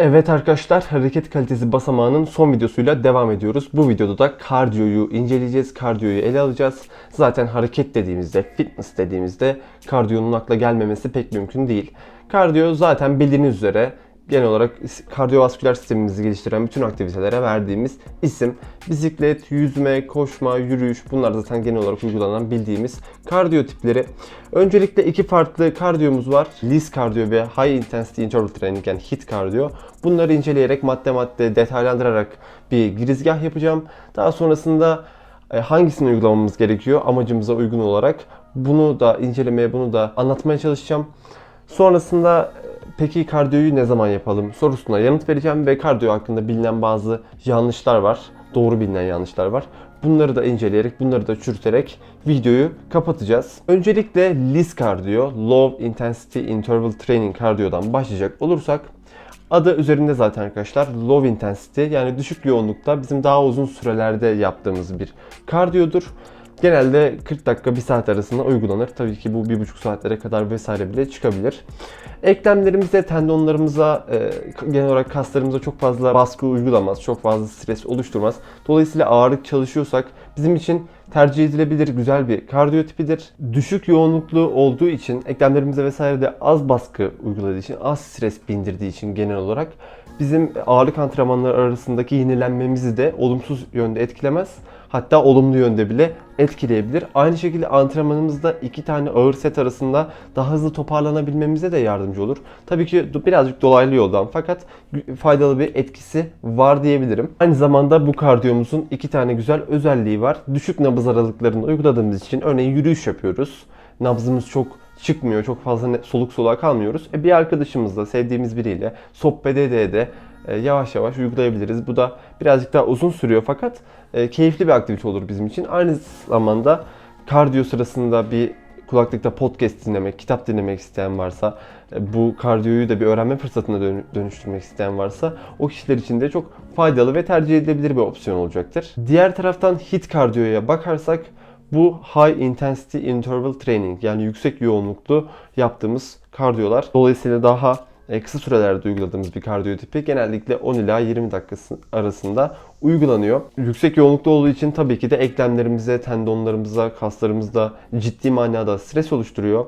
Evet arkadaşlar hareket kalitesi basamağının son videosuyla devam ediyoruz. Bu videoda da kardiyoyu inceleyeceğiz. Kardiyoyu ele alacağız. Zaten hareket dediğimizde, fitness dediğimizde kardiyonun akla gelmemesi pek mümkün değil. Kardiyo zaten bildiğiniz üzere genel olarak kardiyovasküler sistemimizi geliştiren bütün aktivitelere verdiğimiz isim. Bisiklet, yüzme, koşma, yürüyüş bunlar zaten genel olarak uygulanan bildiğimiz kardiyo tipleri. Öncelikle iki farklı kardiyomuz var. LIS kardiyo ve High Intensity Interval Training yani HIIT kardiyo. Bunları inceleyerek madde madde detaylandırarak bir girizgah yapacağım. Daha sonrasında e, hangisini uygulamamız gerekiyor amacımıza uygun olarak bunu da incelemeye bunu da anlatmaya çalışacağım. Sonrasında peki kardiyoyu ne zaman yapalım sorusuna yanıt vereceğim ve kardiyo hakkında bilinen bazı yanlışlar var. Doğru bilinen yanlışlar var. Bunları da inceleyerek, bunları da çürüterek videoyu kapatacağız. Öncelikle LIS kardiyo, Low Intensity Interval Training kardiyodan başlayacak olursak Adı üzerinde zaten arkadaşlar low intensity yani düşük yoğunlukta bizim daha uzun sürelerde yaptığımız bir kardiyodur. Genelde 40 dakika 1 saat arasında uygulanır. Tabii ki bu 1,5 saatlere kadar vesaire bile çıkabilir. Eklemlerimize, tendonlarımıza, e, genel olarak kaslarımıza çok fazla baskı uygulamaz, çok fazla stres oluşturmaz. Dolayısıyla ağırlık çalışıyorsak bizim için tercih edilebilir güzel bir kardiyo tipidir. Düşük yoğunluklu olduğu için eklemlerimize vesaire de az baskı uyguladığı için, az stres bindirdiği için genel olarak bizim ağırlık antrenmanları arasındaki yenilenmemizi de olumsuz yönde etkilemez. Hatta olumlu yönde bile etkileyebilir. Aynı şekilde antrenmanımızda iki tane ağır set arasında daha hızlı toparlanabilmemize de yardımcı olur. Tabii ki birazcık dolaylı yoldan fakat faydalı bir etkisi var diyebilirim. Aynı zamanda bu kardiyomuzun iki tane güzel özelliği var. Düşük nabız aralıklarında uyguladığımız için örneğin yürüyüş yapıyoruz. Nabzımız çok çıkmıyor. Çok fazla soluk soluğa kalmıyoruz. E bir arkadaşımızla, sevdiğimiz biriyle sohbet ede de e, yavaş yavaş uygulayabiliriz. Bu da birazcık daha uzun sürüyor fakat e, keyifli bir aktivite olur bizim için. Aynı zamanda kardiyo sırasında bir kulaklıkta podcast dinlemek, kitap dinlemek isteyen varsa, e, bu kardiyoyu da bir öğrenme fırsatına dönüştürmek isteyen varsa o kişiler için de çok faydalı ve tercih edilebilir bir opsiyon olacaktır. Diğer taraftan HIIT kardiyoya bakarsak bu High Intensity Interval Training yani yüksek yoğunluklu yaptığımız kardiyolar. Dolayısıyla daha e, kısa sürelerde uyguladığımız bir kardiyo tipi genellikle 10 ila 20 dakikası arasında uygulanıyor. Yüksek yoğunlukta olduğu için tabii ki de eklemlerimize, tendonlarımıza, kaslarımızda ciddi manada stres oluşturuyor.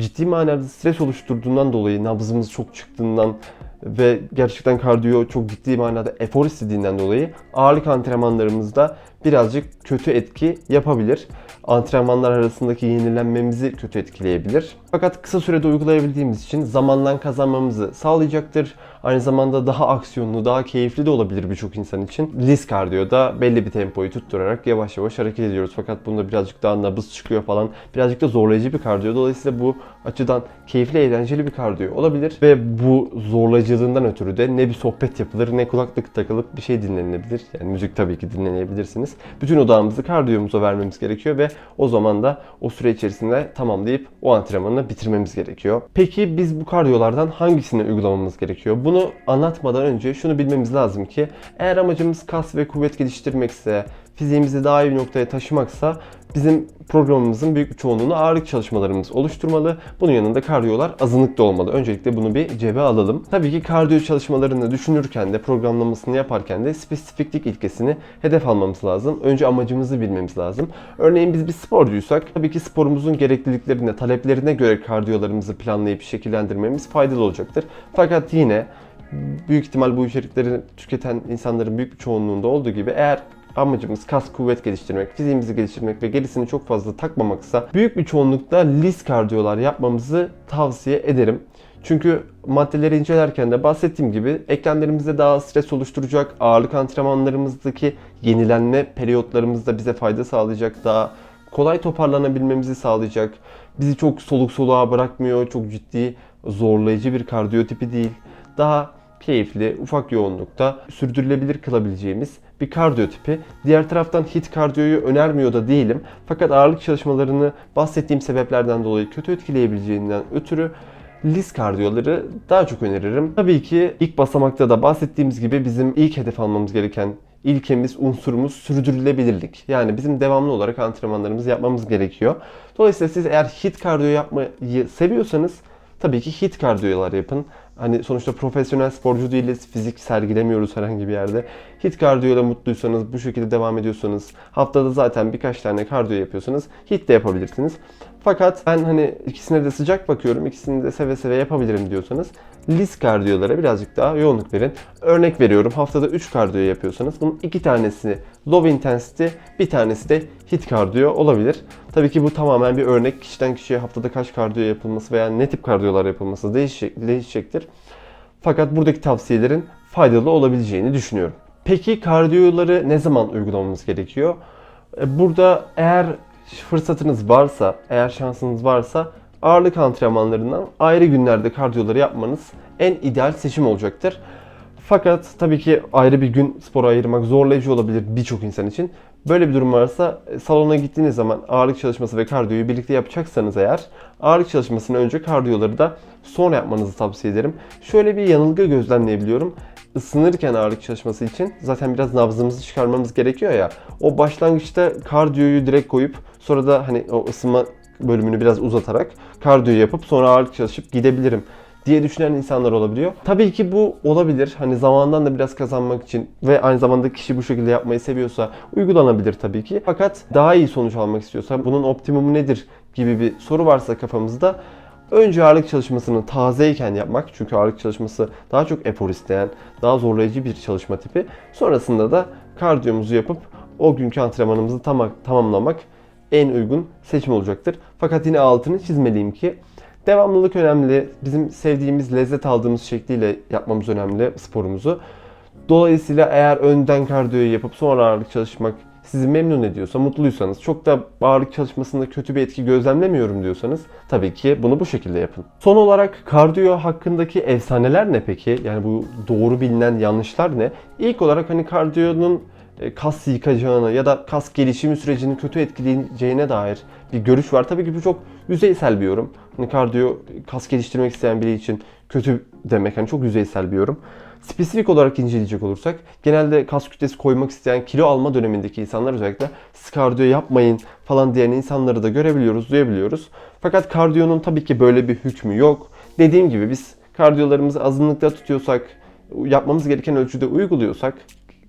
Ciddi manada stres oluşturduğundan dolayı nabzımız çok çıktığından ve gerçekten kardiyo çok ciddi manada efor istediğinden dolayı ağırlık antrenmanlarımızda birazcık kötü etki yapabilir. Antrenmanlar arasındaki yenilenmemizi kötü etkileyebilir. Fakat kısa sürede uygulayabildiğimiz için zamandan kazanmamızı sağlayacaktır. Aynı zamanda daha aksiyonlu, daha keyifli de olabilir birçok insan için. Lis kardiyoda belli bir tempoyu tutturarak yavaş yavaş hareket ediyoruz. Fakat bunda birazcık daha nabız çıkıyor falan. Birazcık da zorlayıcı bir kardiyo. Dolayısıyla bu açıdan keyifli, eğlenceli bir kardiyo olabilir. Ve bu zorlayıcılığından ötürü de ne bir sohbet yapılır ne kulaklık takılıp bir şey dinlenilebilir. Yani müzik tabii ki dinlenebilirsiniz. Bütün odağımızı kardiyomuza vermemiz gerekiyor ve o zaman da o süre içerisinde tamamlayıp o antrenmanı bitirmemiz gerekiyor. Peki biz bu kardiyolardan hangisini uygulamamız gerekiyor? Bunu anlatmadan önce şunu bilmemiz lazım ki eğer amacımız kas ve kuvvet geliştirmekse, fiziğimizi daha iyi bir noktaya taşımaksa bizim programımızın büyük bir çoğunluğunu ağırlık çalışmalarımız oluşturmalı. Bunun yanında kardiyolar azınlıkta olmalı. Öncelikle bunu bir cebe alalım. Tabii ki kardiyo çalışmalarını düşünürken de programlamasını yaparken de spesifiklik ilkesini hedef almamız lazım. Önce amacımızı bilmemiz lazım. Örneğin biz bir sporcuysak tabii ki sporumuzun gerekliliklerine, taleplerine göre kardiyolarımızı planlayıp şekillendirmemiz faydalı olacaktır. Fakat yine büyük ihtimal bu içerikleri tüketen insanların büyük bir çoğunluğunda olduğu gibi eğer amacımız kas kuvvet geliştirmek, fiziğimizi geliştirmek ve gerisini çok fazla takmamaksa büyük bir çoğunlukta lis kardiyolar yapmamızı tavsiye ederim. Çünkü maddeleri incelerken de bahsettiğim gibi eklemlerimizde daha stres oluşturacak, ağırlık antrenmanlarımızdaki yenilenme periyotlarımızda bize fayda sağlayacak, daha kolay toparlanabilmemizi sağlayacak, bizi çok soluk soluğa bırakmıyor, çok ciddi zorlayıcı bir kardiyo tipi değil. Daha keyifli, ufak yoğunlukta sürdürülebilir kılabileceğimiz bir kardiyo tipi. Diğer taraftan hit kardiyoyu önermiyor da değilim. Fakat ağırlık çalışmalarını bahsettiğim sebeplerden dolayı kötü etkileyebileceğinden ötürü lis kardiyoları daha çok öneririm. Tabii ki ilk basamakta da bahsettiğimiz gibi bizim ilk hedef almamız gereken ilkemiz, unsurumuz sürdürülebilirlik. Yani bizim devamlı olarak antrenmanlarımızı yapmamız gerekiyor. Dolayısıyla siz eğer hit kardiyo yapmayı seviyorsanız tabii ki hit kardiyolar yapın. Hani sonuçta profesyonel sporcu değiliz. Fizik sergilemiyoruz herhangi bir yerde. Hit kardiyo ile mutluysanız, bu şekilde devam ediyorsanız, haftada zaten birkaç tane kardiyo yapıyorsanız hit de yapabilirsiniz. Fakat ben hani ikisine de sıcak bakıyorum, ikisini de seve seve yapabilirim diyorsanız lis kardiyolara birazcık daha yoğunluk verin. Örnek veriyorum haftada 3 kardiyo yapıyorsanız bunun 2 tanesi low intensity, bir tanesi de hit kardiyo olabilir. Tabii ki bu tamamen bir örnek. Kişiden kişiye haftada kaç kardiyo yapılması veya ne tip kardiyolar yapılması değişecek, değişecektir. Fakat buradaki tavsiyelerin faydalı olabileceğini düşünüyorum. Peki kardiyoları ne zaman uygulamamız gerekiyor? E, Burada eğer fırsatınız varsa, eğer şansınız varsa ağırlık antrenmanlarından ayrı günlerde kardiyoları yapmanız en ideal seçim olacaktır. Fakat tabii ki ayrı bir gün spora ayırmak zorlayıcı olabilir birçok insan için. Böyle bir durum varsa e, salona gittiğiniz zaman ağırlık çalışması ve kardiyoyu birlikte yapacaksanız eğer ağırlık çalışmasını önce kardiyoları da sonra yapmanızı tavsiye ederim. Şöyle bir yanılgı gözlemleyebiliyorum. Isınırken ağırlık çalışması için zaten biraz nabzımızı çıkarmamız gerekiyor ya. O başlangıçta kardiyoyu direkt koyup sonra da hani o ısınma bölümünü biraz uzatarak kardiyo yapıp sonra ağırlık çalışıp gidebilirim diye düşünen insanlar olabiliyor. Tabii ki bu olabilir. Hani zamandan da biraz kazanmak için ve aynı zamanda kişi bu şekilde yapmayı seviyorsa uygulanabilir tabii ki. Fakat daha iyi sonuç almak istiyorsa bunun optimumu nedir gibi bir soru varsa kafamızda önce ağırlık çalışmasını tazeyken yapmak. Çünkü ağırlık çalışması daha çok efor isteyen, daha zorlayıcı bir çalışma tipi. Sonrasında da kardiyomuzu yapıp o günkü antrenmanımızı tam tamamlamak en uygun seçim olacaktır. Fakat yine altını çizmeliyim ki devamlılık önemli. Bizim sevdiğimiz, lezzet aldığımız şekliyle yapmamız önemli sporumuzu. Dolayısıyla eğer önden kardiyoyu yapıp sonra ağırlık çalışmak sizi memnun ediyorsa, mutluysanız, çok da ağırlık çalışmasında kötü bir etki gözlemlemiyorum diyorsanız tabii ki bunu bu şekilde yapın. Son olarak kardiyo hakkındaki efsaneler ne peki? Yani bu doğru bilinen yanlışlar ne? İlk olarak hani kardiyonun e, kas yıkacağına ya da kas gelişimi sürecini kötü etkileyeceğine dair bir görüş var. Tabii ki bu çok yüzeysel bir yorum. Hani kardiyo kas geliştirmek isteyen biri için kötü demek hani çok yüzeysel bir yorum. Spesifik olarak inceleyecek olursak genelde kas kütlesi koymak isteyen kilo alma dönemindeki insanlar özellikle siz kardiyo yapmayın falan diyen insanları da görebiliyoruz, duyabiliyoruz. Fakat kardiyonun tabii ki böyle bir hükmü yok. Dediğim gibi biz kardiyolarımızı azınlıkta tutuyorsak, yapmamız gereken ölçüde uyguluyorsak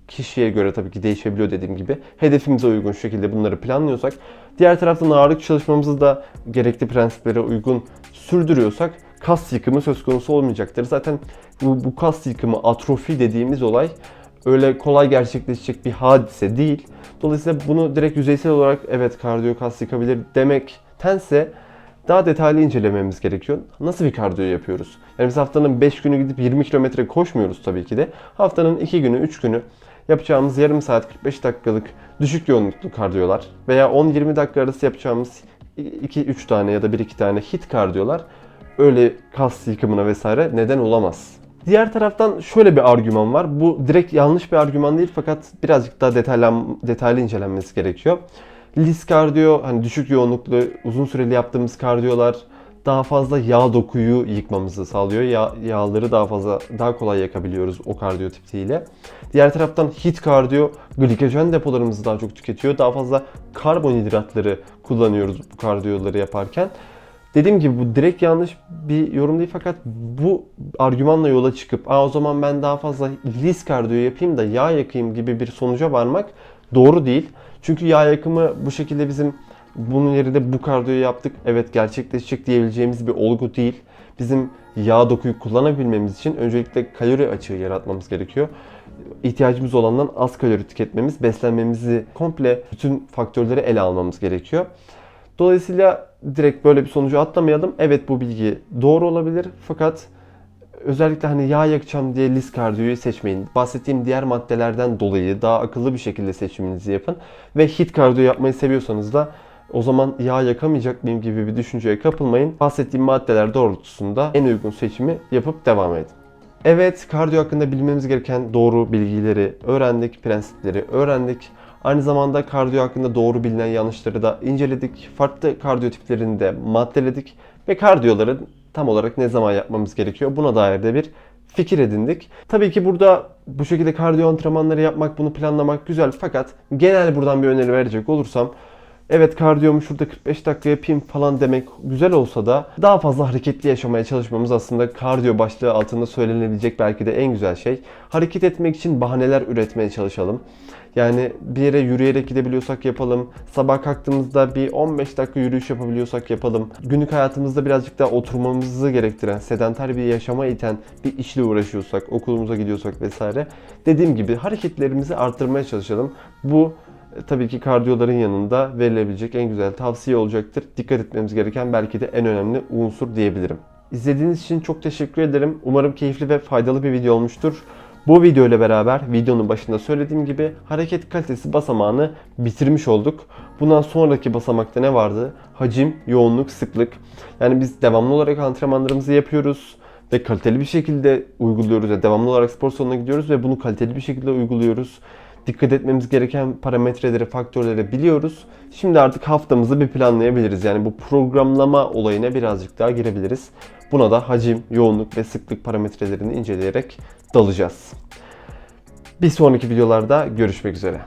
kişiye göre tabii ki değişebiliyor dediğim gibi. Hedefimize uygun şekilde bunları planlıyorsak, diğer taraftan ağırlık çalışmamızı da gerekli prensiplere uygun sürdürüyorsak kas yıkımı söz konusu olmayacaktır. Zaten bu, bu kas yıkımı, atrofi dediğimiz olay öyle kolay gerçekleşecek bir hadise değil. Dolayısıyla bunu direkt yüzeysel olarak evet kardiyo kas yıkabilir demektense daha detaylı incelememiz gerekiyor. Nasıl bir kardiyo yapıyoruz? Yani biz haftanın 5 günü gidip 20 kilometre koşmuyoruz tabii ki de. Haftanın 2 günü, 3 günü yapacağımız yarım saat 45 dakikalık düşük yoğunluklu kardiyolar veya 10-20 dakika arası yapacağımız 2-3 tane ya da 1-2 tane hit kardiyolar öyle kas yıkımına vesaire neden olamaz. Diğer taraftan şöyle bir argüman var. Bu direkt yanlış bir argüman değil fakat birazcık daha detaylan, detaylı incelenmesi gerekiyor. Lis kardiyo, hani düşük yoğunluklu, uzun süreli yaptığımız kardiyolar daha fazla yağ dokuyu yıkmamızı sağlıyor. Yağ, yağları daha fazla daha kolay yakabiliyoruz o kardiyo tipiyle. Diğer taraftan hit kardiyo glikojen depolarımızı daha çok tüketiyor. Daha fazla karbonhidratları kullanıyoruz bu kardiyoları yaparken. Dediğim gibi bu direkt yanlış bir yorum değil fakat bu argümanla yola çıkıp Aa, o zaman ben daha fazla lis kardiyo yapayım da yağ yakayım gibi bir sonuca varmak doğru değil. Çünkü yağ yakımı bu şekilde bizim bunun yerine bu kardiyoyu yaptık. Evet gerçekleşecek diyebileceğimiz bir olgu değil. Bizim yağ dokuyu kullanabilmemiz için öncelikle kalori açığı yaratmamız gerekiyor. İhtiyacımız olandan az kalori tüketmemiz, beslenmemizi komple bütün faktörleri ele almamız gerekiyor. Dolayısıyla direkt böyle bir sonucu atlamayalım. Evet bu bilgi doğru olabilir fakat özellikle hani yağ yakacağım diye lis kardiyoyu seçmeyin. Bahsettiğim diğer maddelerden dolayı daha akıllı bir şekilde seçiminizi yapın. Ve hit kardiyo yapmayı seviyorsanız da o zaman yağ yakamayacak mıyım gibi bir düşünceye kapılmayın. Bahsettiğim maddeler doğrultusunda en uygun seçimi yapıp devam edin. Evet, kardiyo hakkında bilmemiz gereken doğru bilgileri öğrendik, prensipleri öğrendik. Aynı zamanda kardiyo hakkında doğru bilinen yanlışları da inceledik. Farklı kardiyo tiplerini de maddeledik ve kardiyoları tam olarak ne zaman yapmamız gerekiyor buna dair de bir fikir edindik. Tabii ki burada bu şekilde kardiyo antrenmanları yapmak, bunu planlamak güzel fakat genel buradan bir öneri verecek olursam Evet kardiyomu şurada 45 dakika yapayım falan demek güzel olsa da daha fazla hareketli yaşamaya çalışmamız aslında kardiyo başlığı altında söylenebilecek belki de en güzel şey. Hareket etmek için bahaneler üretmeye çalışalım. Yani bir yere yürüyerek gidebiliyorsak yapalım. Sabah kalktığımızda bir 15 dakika yürüyüş yapabiliyorsak yapalım. Günlük hayatımızda birazcık daha oturmamızı gerektiren, sedanter bir yaşama iten bir işle uğraşıyorsak, okulumuza gidiyorsak vesaire. Dediğim gibi hareketlerimizi arttırmaya çalışalım. Bu tabii ki kardiyoların yanında verilebilecek en güzel tavsiye olacaktır. Dikkat etmemiz gereken belki de en önemli unsur diyebilirim. İzlediğiniz için çok teşekkür ederim. Umarım keyifli ve faydalı bir video olmuştur. Bu video ile beraber videonun başında söylediğim gibi hareket kalitesi basamağını bitirmiş olduk. Bundan sonraki basamakta ne vardı? Hacim, yoğunluk, sıklık. Yani biz devamlı olarak antrenmanlarımızı yapıyoruz ve kaliteli bir şekilde uyguluyoruz. Yani devamlı olarak spor salonuna gidiyoruz ve bunu kaliteli bir şekilde uyguluyoruz. Dikkat etmemiz gereken parametreleri, faktörleri biliyoruz. Şimdi artık haftamızı bir planlayabiliriz. Yani bu programlama olayına birazcık daha girebiliriz. Buna da hacim, yoğunluk ve sıklık parametrelerini inceleyerek dalacağız. Bir sonraki videolarda görüşmek üzere.